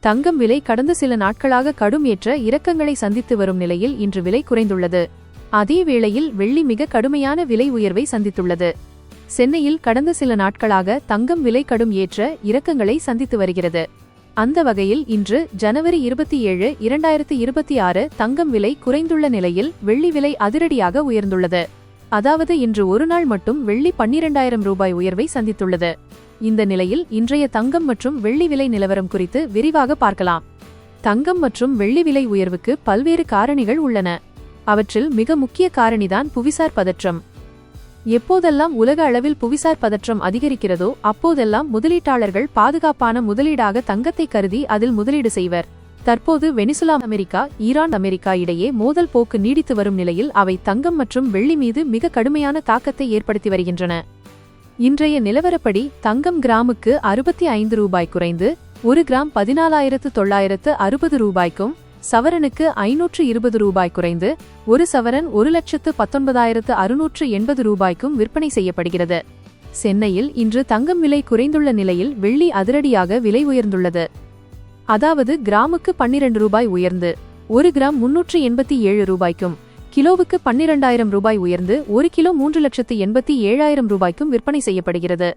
தங்கம் விலை கடந்த சில நாட்களாக கடும் ஏற்ற இறக்கங்களை சந்தித்து வரும் நிலையில் இன்று விலை குறைந்துள்ளது. அதே வேளையில் வெள்ளி மிக கடுமையான விலை உயர்வை சந்தித்துள்ளது. சென்னையில் கடந்த சில நாட்களாக தங்கம் விலை கடும் ஏற்ற இறக்கங்களை சந்தித்து வருகிறது. அந்த வகையில் இன்று ஜனவரி இருபத்தி ஏழு இரண்டாயிரத்து இருபத்தி ஆறு தங்கம் விலை குறைந்துள்ள நிலையில் வெள்ளி விலை அதிரடியாக உயர்ந்துள்ளது. அதாவது இன்று ஒரு நாள் மட்டும் வெள்ளி பன்னிரண்டாயிரம் ரூபாய் உயர்வை சந்தித்துள்ளது. இந்த நிலையில் இன்றைய தங்கம் மற்றும் வெள்ளி விலை நிலவரம் குறித்து விரிவாக பார்க்கலாம். தங்கம் மற்றும் வெள்ளி விலை உயர்வுக்கு பல்வேறு காரணிகள் உள்ளன. அவற்றில் மிக முக்கிய காரணிதான் புவிசார் பதற்றம். எப்போதெல்லாம் உலக அளவில் புவிசார் பதற்றம் அதிகரிக்கிறதோ அப்போதெல்லாம் முதலீட்டாளர்கள் பாதுகாப்பான முதலீடாக தங்கத்தை கருதி அதில் முதலீடு செய்வர். தற்போது வெனிசுலா அமெரிக்கா ஈரான் அமெரிக்கா இடையே மோதல் போக்கு நீடித்து வரும் நிலையில் அவை தங்கம் மற்றும் வெள்ளி மீது மிக கடுமையான தாக்கத்தை ஏற்படுத்தி வருகின்றன. இன்றைய நிலவரப்படி தங்கம் கிராமுக்கு அறுபத்தி ஐந்து ரூபாய் குறைந்து ஒரு கிராம் பதினாலாயிரத்து தொள்ளாயிரத்து அறுபது ரூபாய்க்கும் சவரனுக்கு ஐநூற்று இருபது ரூபாய் குறைந்து ஒரு சவரன் ஒரு லட்சத்து பத்தொன்பதாயிரத்து அறுநூற்று எண்பது ரூபாய்க்கும் விற்பனை செய்யப்படுகிறது. சென்னையில் இன்று தங்கம் விலை குறைந்துள்ள நிலையில் வெள்ளி அதிரடியாக விலை உயர்ந்துள்ளது. அதாவது கிராமுக்கு பன்னிரண்டு ரூபாய் உயர்ந்து ஒரு கிராம் முன்னூற்று எண்பத்தி ஏழு ரூபாய்க்கும் கிலோவுக்கு பன்னிரண்டாயிரம் ரூபாய் உயர்ந்து ஒரு கிலோ மூன்று லட்சத்து எண்பத்தி ஏழாயிரம் ரூபாய்க்கும் விற்பனை செய்யப்படுகிறது.